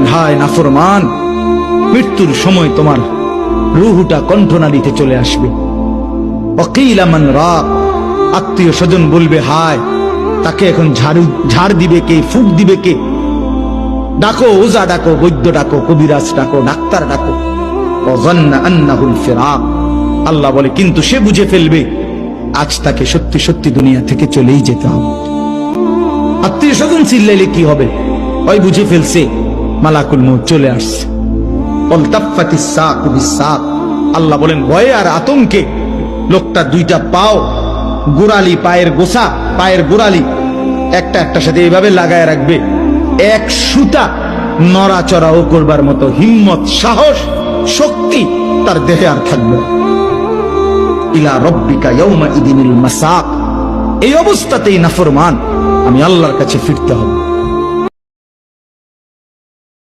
নাফরমান, মৃত্যুর সময় তোমার রুহুটা কণ্ঠনালীতে চলে আসবে। অকিলামান রাগ, আত্মীয় স্বজন বলবে, হায়, তাকে এখন ঝাড়ু, ঝাড় দিবে কে, ফুক দিবে কে? ডাকো ওজা ডাকো, বৈদ্য ডাকো, কবিরাজ ডাকো, ডাক্তার ডাকো। আল্লাহ বলে, কিন্তু সে বুঝে ফেলবে, আজ তাকে সত্যি সত্যি দুনিয়া থেকে চলেই যেতে হবে। আত্মীয় স্বজন চিল্লাইলে কি হবে? ওই বুঝে ফেলছে। মালাকুল মৌত চলে আসছে। আল্লাহ বলেন, ভয়ে আর আতঙ্কে লোকটা দুইটা পাও, গোড়ালি, পায়ের গোসা, পায়ের গোড়ালি, একটা একটা সাথে এইভাবে লাগায় রাখবে। এক সুতা নড়াচড়াও করবার মতো হিম্মত, সাহস, শক্তি তার দেহে আর থাকবে ইলা রব্বিকা ইদিনিল মাসাক। এই অবস্থাতেই নাফরমান, আমি আল্লাহর কাছে ফিরতে হবে।